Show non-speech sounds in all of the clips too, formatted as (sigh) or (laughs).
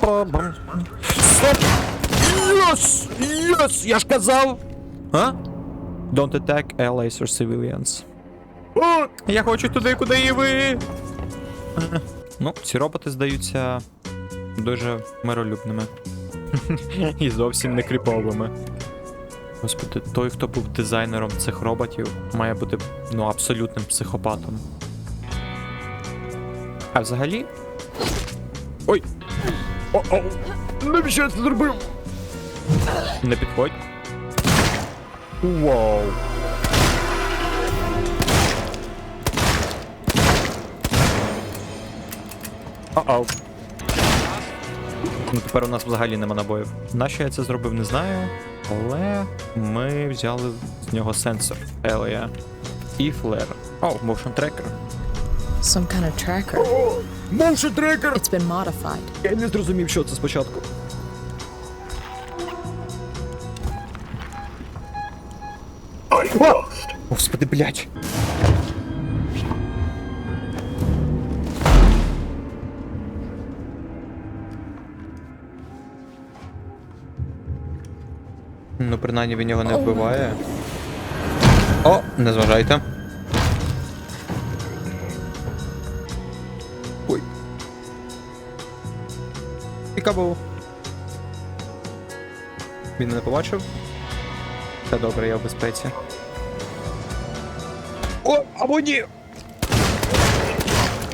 Стоп! Йос! Йос! Я ж казав! А? Don't attack allies or civilians. О, я хочу туди, куди і ви. Ну, ці роботи здаються дуже миролюбними. (laughs) І зовсім не кріповими. Господи, той, хто був дизайнером цих роботів, має бути ну, абсолютним психопатом. А взагалі. Ой! О-о! Навіщо я це зробив? Не підходь. Вау. О-оу. Ну тепер у нас взагалі нема набоїв. Нащо я це зробив, не знаю. Але ми взяли з нього сенсор Елія і флер. О, motion tracker. Some kind of tracker. Motion tracker! It's been modified. Я не зрозумів, що це спочатку. О! Господи, блядь. Ну, принаймні він його не вбиває. О, не зважайте. Пікабу. Він не побачив. Та добре, я в безпеці. О, або ні!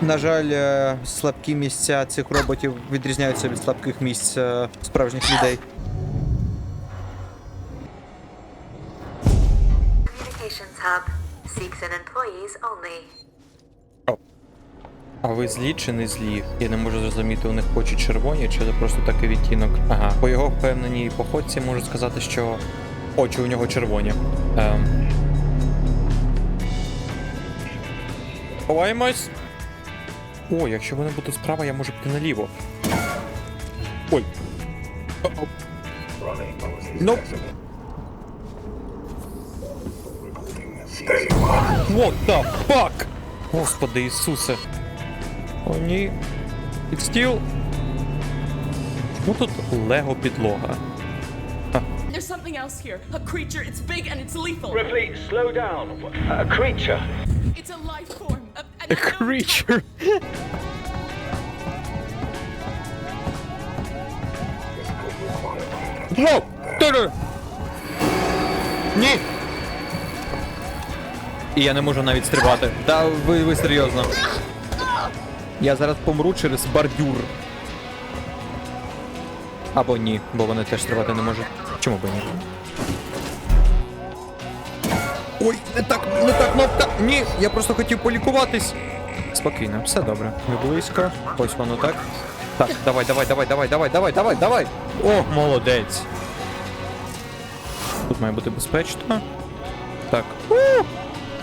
На жаль, е, слабкі місця цих роботів відрізняються від слабких місць е, справжніх людей. Communications hub. Seeks and employees only. А ви злі чи не злі? Я не можу зрозуміти, у них очі червоні, чи це просто такий відтінок. Ага, по його впевненій походці можу сказати, що очі у нього червоні. Ем. Ховаємось. О, якщо вони будуть справа, я можу піти наліво. Ой. Ну. What the fuck? Господи Ісусе. О, ні. Під стіл. Ну тут Лего підлога. There's something else here. A creature. It's big and it's lethal. Ripley, slow down. A creature. It's a life form. A, A creature. Воу! Тири! Ні! І я не можу навіть стрибати. Та ви, ви серйозно. Я зараз помру через бордюр. Або ні, бо вони теж стрибати не можуть. Чому б ні? Ой, не так, не так кнопка. Ні, я просто хотів полікуватись. Спокійно, все добре. Ми близько. Ось воно так. Так, давай, давай, давай, давай, давай, давай, давай, давай. О, молодець. Тут має бути безпечно. Так.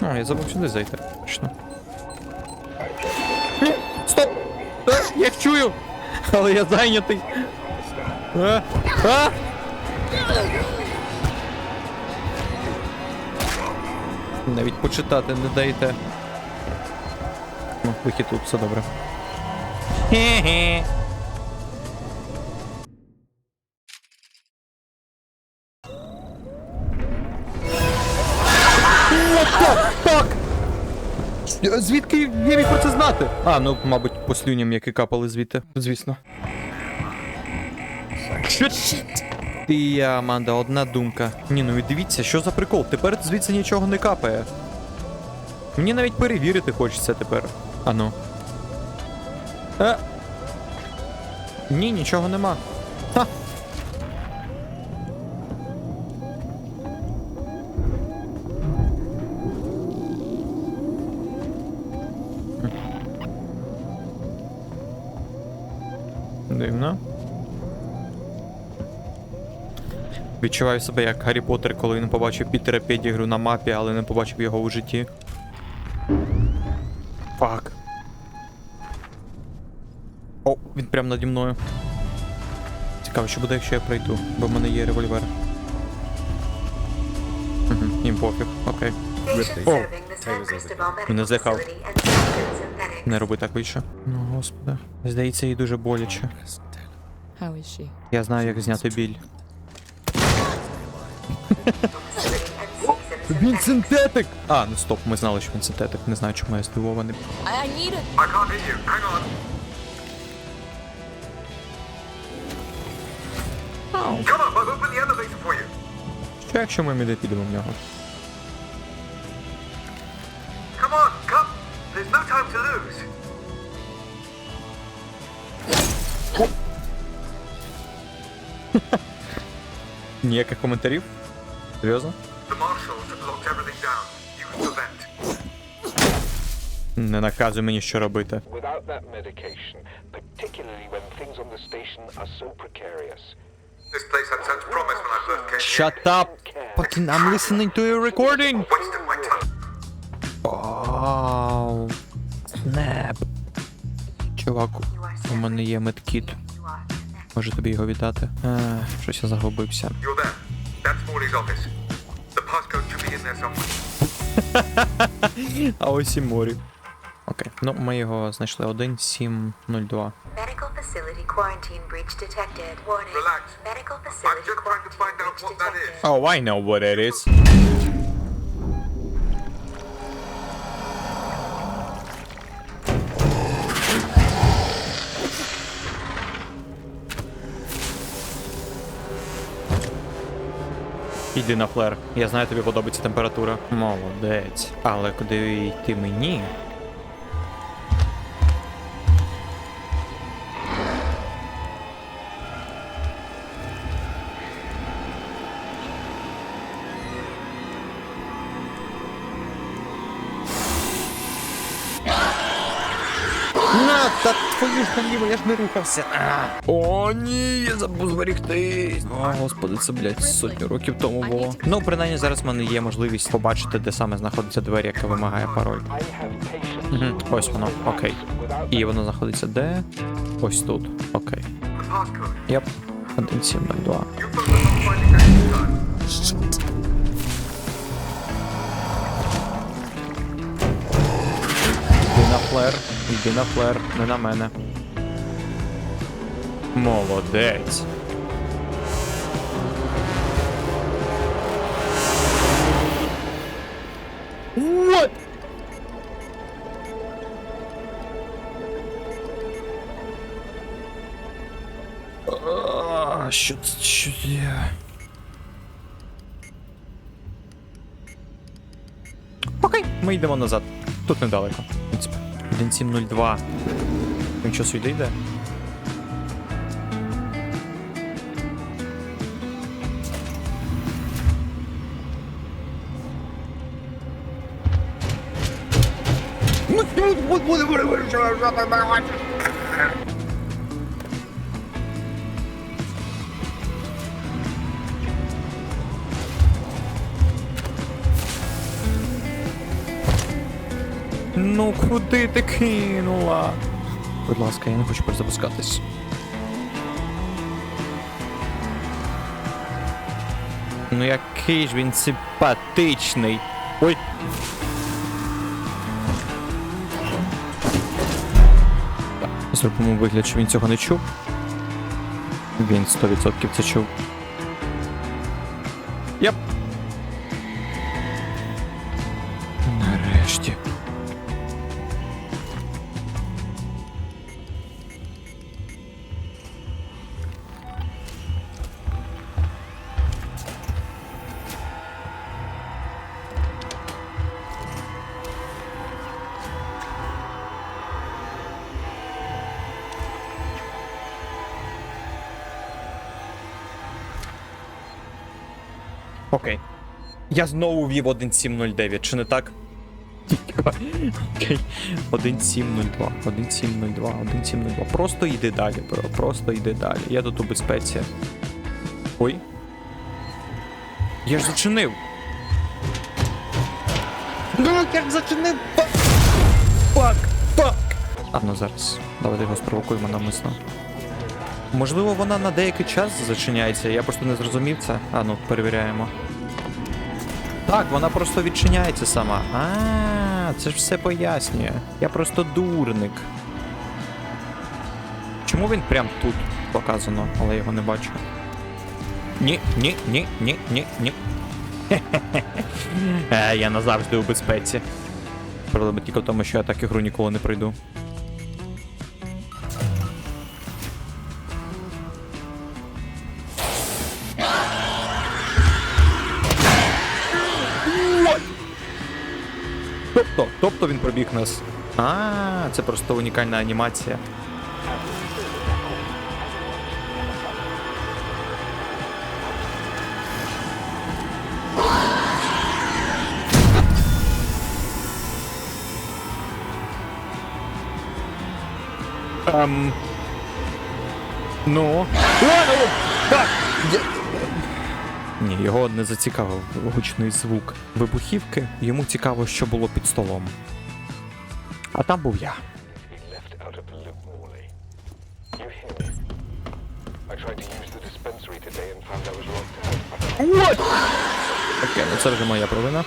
А, я забув сюди зайти. Точно. Я їх чую! Але я зайнятий. А, а! Навіть почитати не даєте. Ну, вихід тут, все добре. Хе-хе. Так! Звідки я міг про це знати? А, ну, мабуть, по слюням, які капали звідти, звісно. Ти я, Аманда, одна думка. Ні, ну і дивіться, що за прикол. Тепер звідси нічого не капає. Мені навіть перевірити хочеться тепер. Ану. Е. Ні, нічого нема. Дивно. Відчуваю себе як Гаррі Поттер, коли він побачив Пітера Педігру на мапі, але не побачив його у житті. Фак. О, він прямо наді мною. Цікаво, що буде, якщо я пройду, бо в мене є револьвер. Угу, їм пофіг, окей. Oh. Мене злякав. Facility and Citizens of Medic. Не роби так більше. Ну, господи. Здається, їй дуже боляче. Я знаю, як зняти біль. (laughs) Він синтетик! А, ну стоп, ми знали, що він синтетик. Не знаю, чому я здивований. Що якщо ми не підемо в нього? Come on, come. There's no time to lose. Ніяких коментарів? Серйозно? Не наказуй мені, що робити. Without that medication, particularly when things on the station are so precarious. This place had such promise when I first came here. Shut up! Fucking I'm listening to your recording! Wasted my time. Вау. Снеп. Чувак, у мене є медкіт. Можу тобі його віддати. Е, щось я загубився. Somewhere. А ось і морі. Окей. Ну, ми його знайшли 1702. Medical facility quarantine breach detected. Warning. Relax. Medical I'm facility just trying to quarantine find out breach what that is. detected. Oh, I know what it is. Іди на флер. Я знаю, тобі подобається температура. Молодець. Але куди йти мені? Наліво, я ж не рухався. А. О, ні, я забув зберегти. О, господи, це, блядь, сотню років тому було. Ну, принаймні, зараз в мене є можливість побачити, де саме знаходиться двері, яка вимагає пароль. Мгм, Ось воно, окей. І воно знаходиться де? Ось тут. Окей. Єп. 1702. You focus on finding that this time. Йди на флер, йди на флер, не на мене. Молодець. Що це? Що це? Окей, ми йдемо назад. Тут недалеко. В принципі. 1702. Він що сюди йде? Ну куди ти кинула? Будь ласка, я не хочу перезапускатись. Ну який ж він симпатичний. Ой. Зробимо вигляд, що він цього не чув. Він 100% це чув. Єп! Нарешті. Окей. Я знову ввів 1709, чи не так? Окей. 1702, 1702, 1702. Просто йди далі, бро. Просто йди далі. Я тут у безпеці. Ой. Я ж зачинив. Ну, я ж зачинив. Фак. Фак. Фак. А ну зараз. Давайте його спровокуємо навмисно. Можливо, вона на деякий час зачиняється, я просто не зрозумів це. А ну, перевіряємо. Так, вона просто відчиняється сама. А, це ж все пояснює. Я просто дурник. Чому він прям тут? показано, але його не бачу. Ні, ні, ні, ні, ні, ні. (laughs) Е, я назавжди у безпеці. Проблема тільки в тому, що я так ігру ніколи не пройду. Тобто, він пробіг нас. А, це просто унікальна анімація. Ем... Ну. Так! Ні, його не зацікавив гучний звук вибухівки. Йому цікаво, що було під столом. А там був я. Окей, ну це вже моя провина.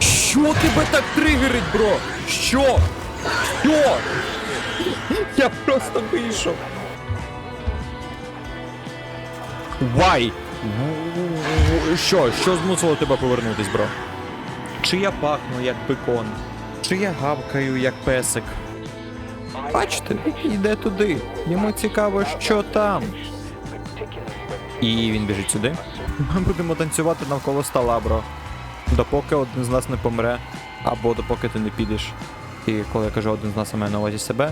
Що тебе так тригерить, бро? Що? Що? Я просто вийшов. Why? Що? Що змусило тебе повернутись, бро? Чи я пахну як бекон? Чи я гавкаю як песик? Бачите, йде туди. Йому цікаво, що там. І він біжить сюди. Ми будемо танцювати навколо стола, бро. Допоки один з нас не помре, або допоки ти не підеш. І коли я кажу один з нас, я маю на увазі себе.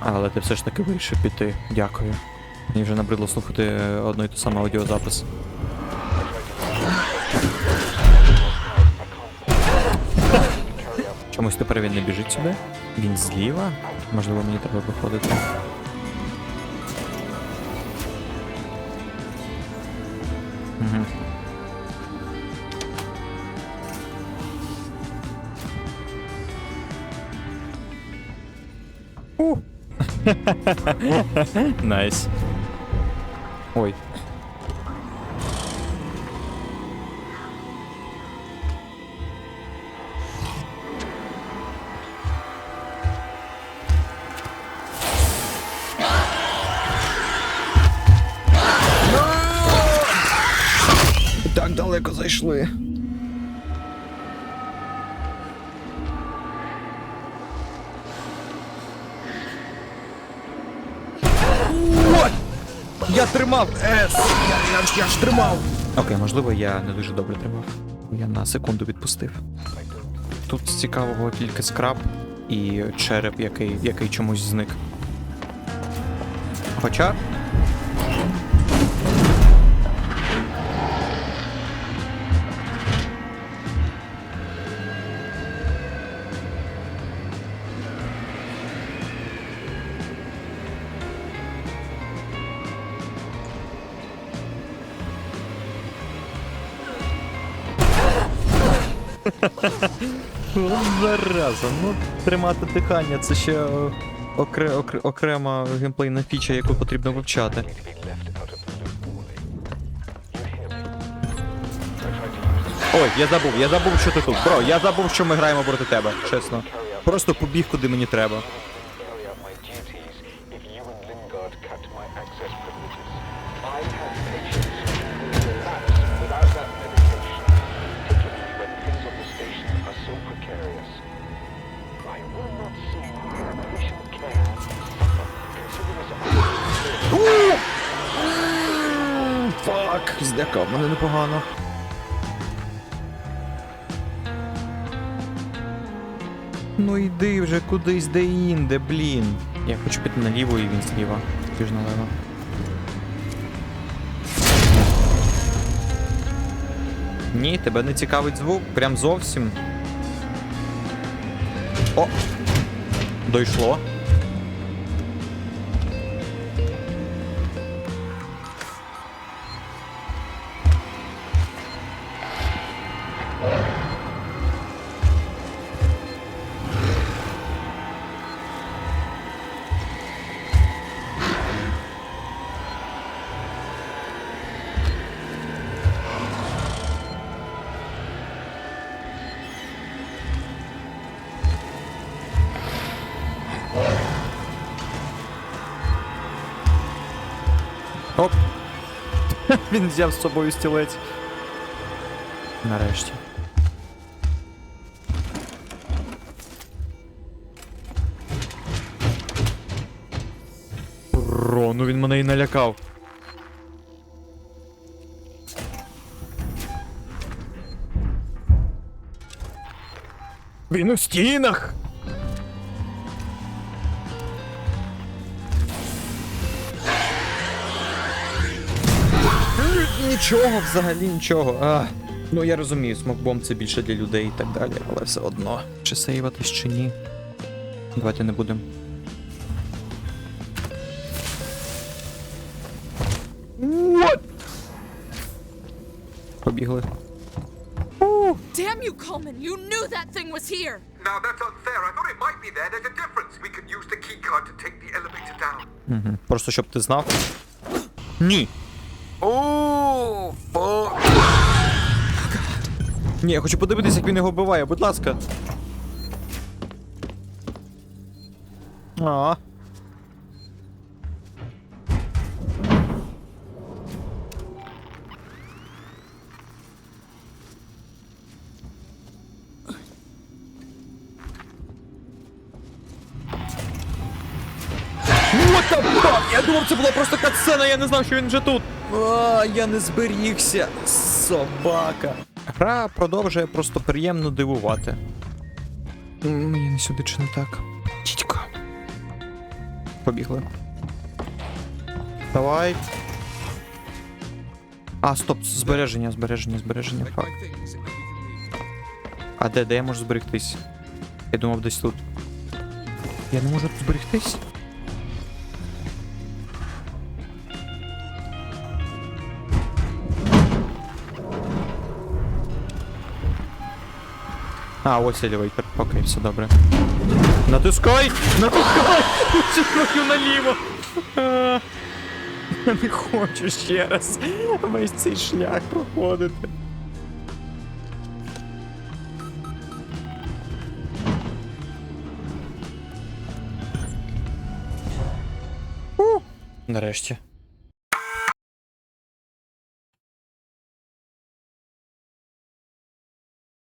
Але ти все ж таки вирішив піти. Дякую. Мені вже набридло слухати одно і те саме аудіозапис. Чомусь тепер він не біжить сюди. Він зліва. Можливо, мені треба виходити. Угу. (laughs) Найс. Ой. Так Я тримав! Ес! Я, я, ж- я ж тримав! Окей, можливо, я не дуже добре тримав. Я на секунду відпустив. Тут з цікавого тільки скраб і череп, який, який чомусь зник. Хоча. Зараза, ну тримати дихання це ще окре, окре, окрема геймплейна фіча, яку потрібно вивчати. Ой, я забув, я забув, що ти тут. Бро, я забув, що ми граємо проти тебе, чесно. Просто побіг, куди мені треба. So precarious. I will not see patient care Фак, злякав мене непогано. Ну йди вже кудись де інде, блін. Я хочу піти наліво і він зліва. Ти ж налево. Ні, тебе не цікавить звук, прям зовсім. О! Дойшло. Він взяв з собою стілець. Нарешті. Бро, ну він мене і налякав. Він у стінах. Нічого, взагалі нічого. А, ну я розумію, смокбом це більше для людей і так далі, але все одно. Чи сейватись, чи ні. Давайте не будемо. What? Побігли. Damn you, Coleman! You knew that thing was here! Now that's unfair. I thought it might be there. There's a difference. We can use the keycard to take the elevator down. Угу. Просто щоб ти знав. Ні. О. Ні, я хочу подивитися, як він його вбиває, будь ласка. А. це була просто катсцена, я не знав, що він вже тут. А, я не зберігся. Собака. Гра продовжує просто приємно дивувати. М, Я не сюди чи не так. Тітько. Побігли. Давай. А, стоп, збереження, збереження, збереження. Фак. А де, де я можу зберегтись? Я думав десь тут. Я не можу тут зберегтись? А, ось елевейтор. Окей, все добре. Натискай! Натискай! Чи наліво. (laughs) Я не хочу ще раз весь цей шлях проходити. Нарешті.